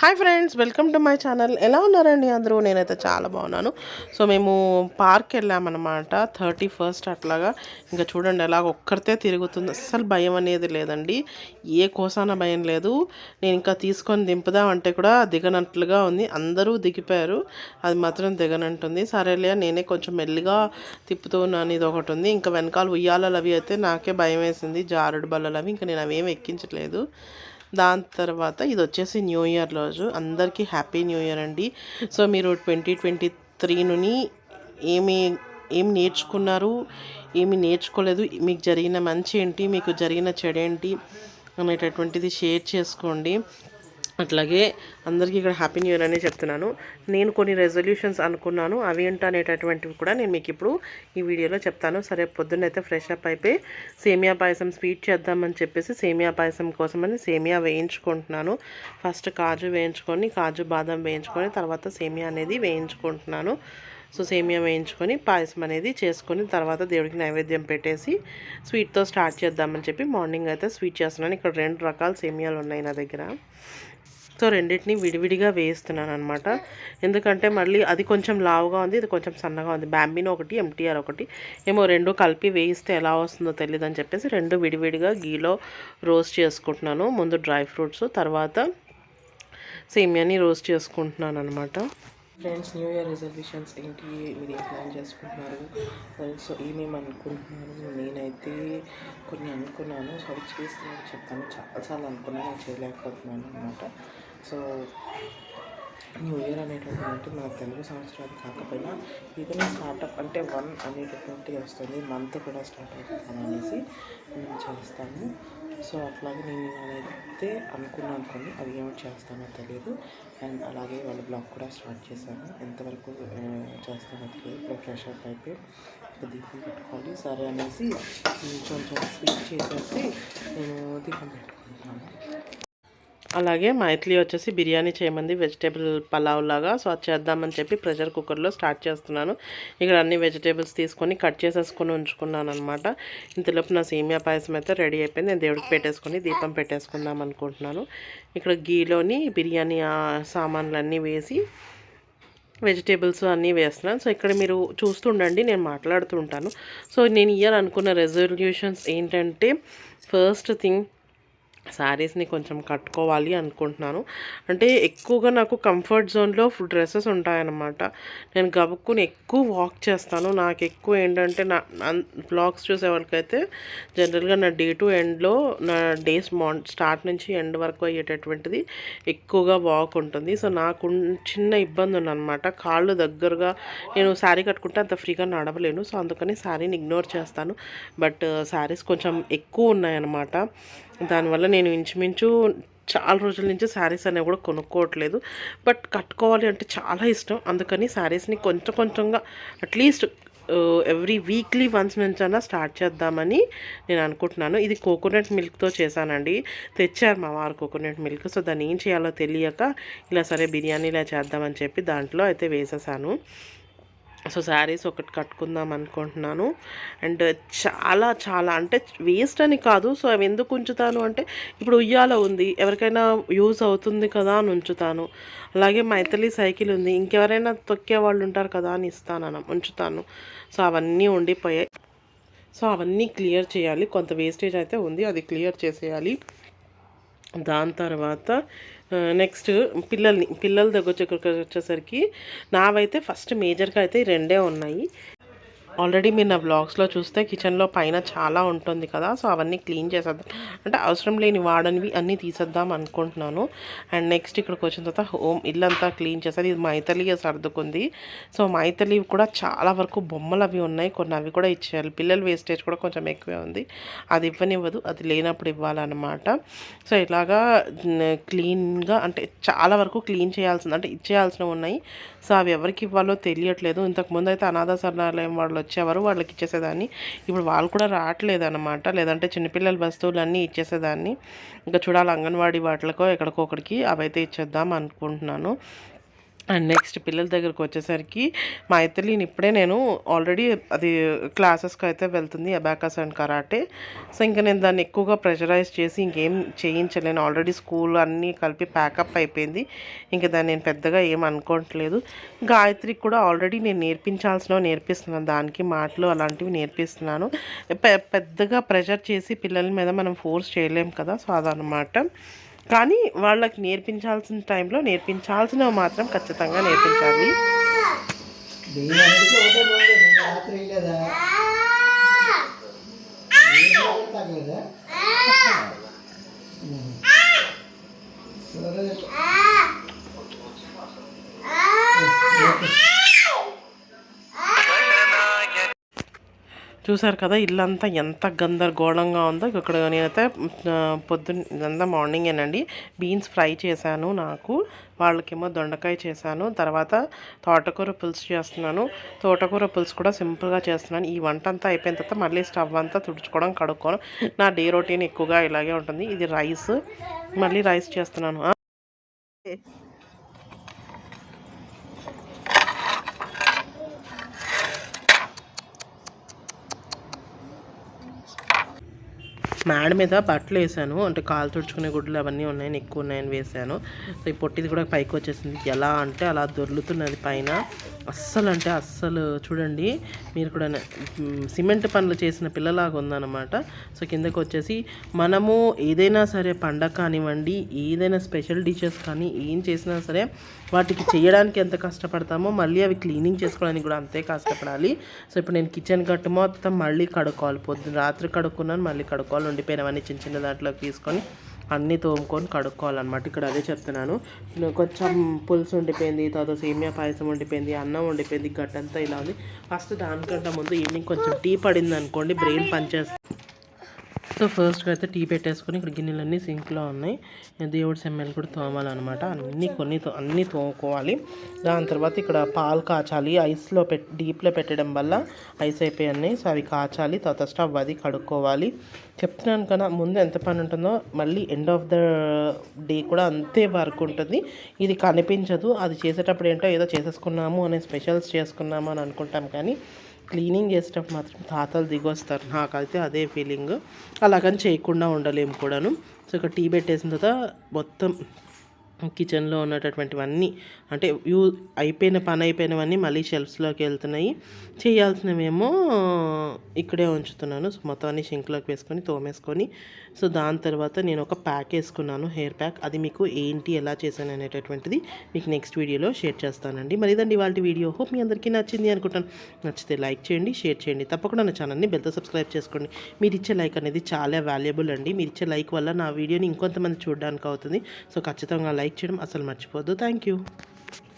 Hi friends welcome to my channel. ఎలా ఉన్నారండి అందరూ? నేనైతే చాలా బాగున్నాను. సో మేము పార్క్ వెళ్ళామన్నమాట థర్టీ ఫస్ట్ అట్లాగా. ఇంకా చూడండి ఎలా ఒక్కరితే తిరుగుతుంది. అస్సలు భయం అనేది లేదండి. ఏ కోసాన భయం లేదు. నేను ఇంకా తీసుకొని దింపుదామంటే కూడా దిగనట్లుగా ఉంది. అందరూ దిగిపోయారు. అది మాత్రం దిగనంటుంది. సరేలే నేనే కొంచెం మెల్లిగా తిప్పుతూ ఉన్నాను. ఇది ఒకటి ఉంది. ఇంకా వెనకాల ఉయ్యాలలు అవి అయితే నాకే భయం వేసింది. జారుడు బల్లలు అవి. ఇంకా నేను అవేం ఎక్కించట్లేదు. దాని తర్వాత ఇది వచ్చేసి న్యూ ఇయర్ రోజు. అందరికీ హ్యాపీ న్యూ ఇయర్ అండి. సో మీరు ట్వంటీ ట్వంటీ త్రీ నుండి ఏమి ఏం నేర్చుకున్నారు ఏమి నేర్చుకోలేదు మీకు జరిగిన మంచి ఏంటి మీకు జరిగిన చెడు ఏంటి అనేటటువంటిది షేర్ చేసుకోండి. అట్లాగే అందరికీ ఇక్కడ హ్యాపీ న్యూ ఇయర్ అని చెప్తున్నాను. నేను కొన్ని రెజల్యూషన్స్ అనుకున్నాను. అవి ఏంటనేటటువంటివి కూడా నేను మీకు ఇప్పుడు ఈ వీడియోలో చెప్తాను. సరే పొద్దున్నైతే ఫ్రెష్ అప్ అయిపోయి సేమియా పాయసం స్వీట్ చేద్దామని చెప్పేసి సేమియా పాయసం కోసమని సేమియా వేయించుకుంటున్నాను. ఫస్ట్ కాజు వేయించుకొని కాజు బాదం వేయించుకొని తర్వాత సేమియా అనేది వేయించుకుంటున్నాను. సో సేమియా వేయించుకొని పాయసం అనేది చేసుకొని తర్వాత దేవుడికి నైవేద్యం పెట్టేసి స్వీట్తో స్టార్ట్ చేద్దామని చెప్పి మార్నింగ్ అయితే స్వీట్ చేస్తున్నాను. ఇక్కడ రెండు రకాల సేమియాలు ఉన్నాయి నా దగ్గర. సో రెండింటిని విడివిడిగా వేస్తున్నాను అనమాట ఎందుకంటే మళ్ళీ అది కొంచెం లావుగా ఉంది ఇది కొంచెం సన్నగా ఉంది. బ్యాంబినో ఒకటి ఎంటీఆర్ ఒకటి. ఏమో రెండు కలిపి వేయిస్తే ఎలా వస్తుందో తెలియదు అని చెప్పేసి రెండు విడివిడిగా గీలో రోస్ట్ చేసుకుంటున్నాను. ముందు డ్రై ఫ్రూట్స్ తర్వాత సేమియాని రోస్ట్ చేసుకుంటున్నాను అనమాట ఫ్రెండ్స్ న్యూ ఇయర్ రిజర్వేషన్స్ ఏంటి? మీరు ఏం ప్లాన్ చేసుకుంటున్నారు? సో ఏమేమి అనుకుంటున్నారు? నేనైతే కొన్ని అనుకున్నాను. సో అవి చేస్తున్నాను చెప్తాను. చాలాసార్లు అనుకున్నాను చేయలేకపోతున్నాను అనమాట సో న్యూ ఇయర్ అనేటటువంటి మన తెలుగు సంవత్సరాలు కాకపోయినా ఏదైనా స్టార్టప్ అంటే వన్ అనేటటువంటి వస్తుంది. మంత్ కూడా స్టార్ట్ అవుతుంది అనేసి నేను చేస్తాను సో అట్లాగే నేను అయితే అనుకున్నాను కొన్ని అది ఏమో చేస్తానో తెలియదు అండ్ అలాగే వాళ్ళ బ్లాగ్ కూడా స్టార్ట్ చేశాను. ఎంతవరకు చేస్తానో తెలియదు ఇప్పుడు ఫ్రెష్ అప్ అయిపోయి దీపం పెట్టుకోవాలి సరే అనేసి కొంచెం స్వీట్ చేసేసి నేను దీపం పెట్టుకుంటున్నాను. అలాగే మైథిలి వచ్చేసి బిర్యానీ చేయమంది వెజిటేబుల్ పలావ్ లాగా. సో అది చేద్దామని చెప్పి ప్రెషర్ కుక్కర్లో స్టార్ట్ చేస్తున్నాను. ఇక్కడ అన్ని వెజిటేబుల్స్ తీసుకొని కట్ చేసేసుకొని ఉంచుకున్నాను అనమాట ఇంతలోపు నా సేమియా పాయసం అయితే రెడీ అయిపోయింది. నేను దేవుడికి పెట్టేసుకొని దీపం పెట్టేసుకుందాం అనుకుంటున్నాను. ఇక్కడ గీలోని బిర్యానీ సామాన్లు వేసి వెజిటేబుల్స్ అన్నీ వేస్తున్నాను. సో ఇక్కడ మీరు చూస్తుండండి నేను మాట్లాడుతుంటాను సో నేను ఇయర్ అనుకున్న రెజల్యూషన్స్ ఏంటంటే ఫస్ట్ థింగ్ శారీస్ని కొంచెం కట్టుకోవాలి అనుకుంటున్నాను. అంటే ఎక్కువగా నాకు కంఫర్ట్ జోన్లో డ్రెస్సెస్ ఉంటాయన్నమాట. నేను గబుక్కుని ఎక్కువ వాక్ చేస్తాను. నాకు ఎక్కువ ఏంటంటే నా బ్లాగ్స్ చూసే వాళ్ళకైతే జనరల్గా నా డే టు ఎండ్లో నా డేస్ మాన్ స్టార్ట్ నుంచి ఎండ్ వరకు అయ్యేటటువంటిది ఎక్కువగా వాక్ ఉంటుంది. సో నాకు చిన్న ఇబ్బంది ఉందన్నమాట. కాళ్ళు దగ్గరగా నేను శారీ కట్టుకుంటే అంత ఫ్రీగా నడవలేను. సో అందుకని శారీని ఇగ్నోర్ చేస్తాను. బట్ శారీస్ కొంచెం ఎక్కువ ఉన్నాయన్నమాట. దానివల్ల నేను ఇంచుమించు చాలా రోజుల నుంచి శారీస్ అనేవి కూడా కొనుక్కోవట్లేదు. బట్ కట్టుకోవాలి అంటే చాలా ఇష్టం. అందుకని శారీస్ని కొంచెం కొంచెంగా at least every weekly once నుంచైనా స్టార్ట్ చేద్దామని నేను అనుకుంటున్నాను. ఇది కోకోనట్ మిల్క్తో చేశానండి. తెచ్చారు మా వారు కోకోనట్ మిల్క్. సో దాన్ని ఏం చేయాలో తెలియక ఇలా సరే బిర్యానీలా చేద్దామని చెప్పి దాంట్లో అయితే వేసేసాను. సో శారీస్ ఒకటి కట్టుకుందాం అనుకుంటున్నాను. అండ్ చాలా చాలా అంటే వేస్ట్ అని కాదు. సో అవి ఎందుకు ఉంచుతాను అంటే ఇప్పుడు ఉయ్యాల ఉంది. ఎవరికైనా యూజ్ అవుతుంది కదా అని ఉంచుతాను. అలాగే మైథలి సైకిల్ ఉంది. ఇంకెవరైనా తొక్కే వాళ్ళు ఉంటారు కదా అని ఇస్తాను ఉంచుతాను. సో అవన్నీ ఉండిపోయాయి. సో అవన్నీ క్లియర్ చేయాలి. కొంత వేస్టేజ్ అయితే ఉంది. అది క్లియర్ చేసేయాలి. దాని తర్వాత నెక్స్ట్ పిల్లల్ని పిల్లల దగ్గర వచ్చేసరికి నావైతే ఫస్ట్ మేజర్గా అయితే రెండే ఉన్నాయి. ఆల్రెడీ మీరు నా బ్లాగ్స్లో చూస్తే కిచెన్లో పైన చాలా ఉంటుంది కదా సో అవన్నీ క్లీన్ చేసేద్దాం. అంటే అవసరం లేని వాడనివి అన్నీ తీసేద్దాం అనుకుంటున్నాను. అండ్ నెక్స్ట్ ఇక్కడికి వచ్చిన తర్వాత హోమ్ ఇల్లంతా క్లీన్ చేసేది. ఇది మైతలి సర్దుకుంది. సో మైతలి కూడా చాలా వరకు బొమ్మలు అవి ఉన్నాయి. కొన్ని అవి కూడా ఇచ్చేయాలి పిల్లల వేస్టేజ్ కూడా కొంచెం ఎక్కువే ఉంది. అది ఇవ్వనివ్వదు. అది లేనప్పుడు ఇవ్వాలన్నమాట. సో ఇలాగా క్లీన్గా అంటే చాలా వరకు క్లీన్ చేయాల్సింది అంటే ఇచ్చేయాల్సినవి ఉన్నాయి. సో అవి ఎవరికి ఇవ్వాలో తెలియట్లేదు. ఇంతకుముందు అయితే అనాథ సరణాలయం వాళ్ళు వచ్చేవారు వాళ్ళకి ఇచ్చేసేదాన్ని. ఇప్పుడు వాళ్ళు కూడా రావట్లేదు అనమాట లేదంటే చిన్నపిల్లల వస్తువులన్నీ ఇచ్చేసేదాన్ని. ఇంకా చూడాలి అంగన్వాడీ వాటికో ఎక్కడికో ఒకడికి అవైతే ఇచ్చేద్దాం అనుకుంటున్నాను. అండ్ నెక్స్ట్ పిల్లల దగ్గరకు వచ్చేసరికి మా ఇప్పుడే నేను ఆల్రెడీ అది క్లాసెస్కి అయితే వెళ్తుంది అబాకస్ అండ్ కరాటే సో ఇంకా నేను దాన్ని ఎక్కువగా ప్రెషరైజ్ చేసి ఇంకేం చేయించలేను ఆల్రెడీ స్కూల్ అన్నీ కలిపి ప్యాకప్ అయిపోయింది. ఇంకా దాన్ని నేను పెద్దగా ఏం అనుకోవట్లేదు. గాయత్రికి కూడా ఆల్రెడీ నేను నేర్పించాల్సినవి నేర్పిస్తున్నాను. దానికి మాటలు అలాంటివి నేర్పిస్తున్నాను. పెద్దగా ప్రెషర్ చేసి పిల్లల మీద మనం ఫోర్స్ చేయలేం కదా. సో అదనమాట కానీ వాళ్ళకి నేర్పించాల్సిన టైంలో నేర్పించాల్సినవి మాత్రం ఖచ్చితంగా నేర్పించాలి. సరే. చూసారు కదా ఇల్లంతా ఎంత గందరగోళంగా ఉందో. ఇక్కడ నేనైతే పొద్దున్న ఇదంతా మార్నింగేనండి బీన్స్ ఫ్రై చేశాను నాకు వాళ్ళకేమో దొండకాయ చేశాను తర్వాత తోటకూర పులుసు చేస్తున్నాను. తోటకూర పులుసు కూడా సింపుల్గా చేస్తున్నాను. ఈ వంట అంతా అయిపోయిన తర్వాత మళ్ళీ స్టవ్ అంతా తుడుచుకోవడం కడుక్కోవడం. నా డే రొటీన్ ఎక్కువగా ఇలాగే ఉంటుంది. ఇది రైస్. మళ్ళీ రైస్ చేస్తున్నాను. మేడ మీద బట్టలు వేసాను. అంటే కాలు తుడుచుకునే గుడ్లు అవన్నీ ఉన్నాయని ఎక్కువ ఉన్నాయని వేసాను. సో ఈ పొట్టిది కూడా పైకి వచ్చేసింది. ఎలా అంటే అలా దొర్లుతున్నది పైన. అస్సలు అంటే అస్సలు చూడండి మీరు కూడా సిమెంట్ పనులు చేసిన పిల్లలాగా ఉందన్నమాట. సో కిందకు వచ్చేసి మనము ఏదైనా సరే పండగ కానివ్వండి ఏదైనా స్పెషల్ డిషెస్ కానీ ఏం చేసినా సరే వాటికి చేయడానికి ఎంత కష్టపడతామో మళ్ళీ అవి క్లీనింగ్ చేసుకోవడానికి కూడా అంతే కష్టపడాలి. సో ఇప్పుడు నేను కిచెన్ గట్టు మొత్తం మళ్ళీ కడుక్కోవాలి. పొద్దున్న రాత్రి కడుక్కున్నాను మళ్ళీ కడుక్కోవాలి. ఉండిపోయినవన్నీ చిన్న చిన్న దాంట్లోకి తీసుకొని అన్నీ తోముకొని కడుక్కోవాలన్నమాట. ఇక్కడ అదే చెప్తున్నాను. కొంచెం పులుసు ఉండిపోయింది తర్వాత సేమియా పాయసం ఉండిపోయింది అన్నం ఉండిపోయింది గట్టంతా ఇలా ఉంది. ఫస్ట్ దానికంటే ముందు ఈవినింగ్ కొంచెం టీ పడింది అనుకోండి బ్రెయిన్ పనిచేస్తుంది. సో ఫస్ట్గా అయితే టీ పెట్టేసుకొని ఇక్కడ గిన్నెలన్నీ సింక్లో ఉన్నాయి. దేవుడి సెమ్మెలు కూడా తోమాలన్నమాట. అన్నీ కొన్ని తో- అన్నీ తోముకోవాలి. దాని తర్వాత ఇక్కడ పాలు కాచాలి. ఐస్లో పెట్ డీప్లో పెట్టడం వల్ల ఐస్ అయిపోయాయి సో అవి కాచాలి. తర్వాత స్టవ్ అది కడుక్కోవాలి. చెప్తున్నాను కదా ముందు ఎంత పని ఉంటుందో మళ్ళీ ఎండ్ ఆఫ్ ద డే కూడా అంతే వర్క్ ఉంటుంది. ఇది కనిపించదు. అది చేసేటప్పుడు ఏంటో ఏదో చేసేసుకున్నాము అనే స్పెషల్స్ చేసుకున్నాము అని అనుకుంటాం కానీ క్లీనింగ్ చేసేటప్పుడు మాత్రం తాతలు దిగొస్తారు. నాకైతే అదే ఫీలింగ్. అలాగని చేయకుండా ఉండలేము కూడాను. సో ఇక్కడ టీ పెట్టేసిన తర్వాత మొత్తం కిచెన్లో ఉన్నటటువంటివన్నీ అంటే యూ అయిపోయిన పని అయిపోయినవన్నీ మళ్ళీ షెల్ఫ్స్లోకి వెళ్తున్నాయి. చేయాల్సినవేమో ఇక్కడే ఉంచుతున్నాను. సో మొత్తం అన్ని షింక్లోకి వేసుకొని తోమేసుకొని సో దాని తర్వాత నేను ఒక ప్యాక్ వేసుకున్నాను హెయిర్ ప్యాక్. అది మీకు ఏంటి ఎలా చేశాను అనేటటువంటిది మీకు నెక్స్ట్ వీడియోలో షేర్ చేస్తానండి. మరి ఇదండి వాళ్ళ వీడియో. హోప్ మీ అందరికీ నచ్చింది అనుకుంటాను. నచ్చితే లైక్ చేయండి షేర్ చేయండి. తప్పకుండా నా ఛానల్ని బెల్తో సబ్స్క్రైబ్ చేసుకోండి. మీరు ఇచ్చే లైక్ అనేది చాలా వాల్యుబుల్ అండి. మీరు ఇచ్చే లైక్ వల్ల నా వీడియోని ఇంకొంతమంది చూడడానికి అవుతుంది సో ఖచ్చితంగా లైక్ చేయడం అసలు మర్చిపోవద్దు. Thank you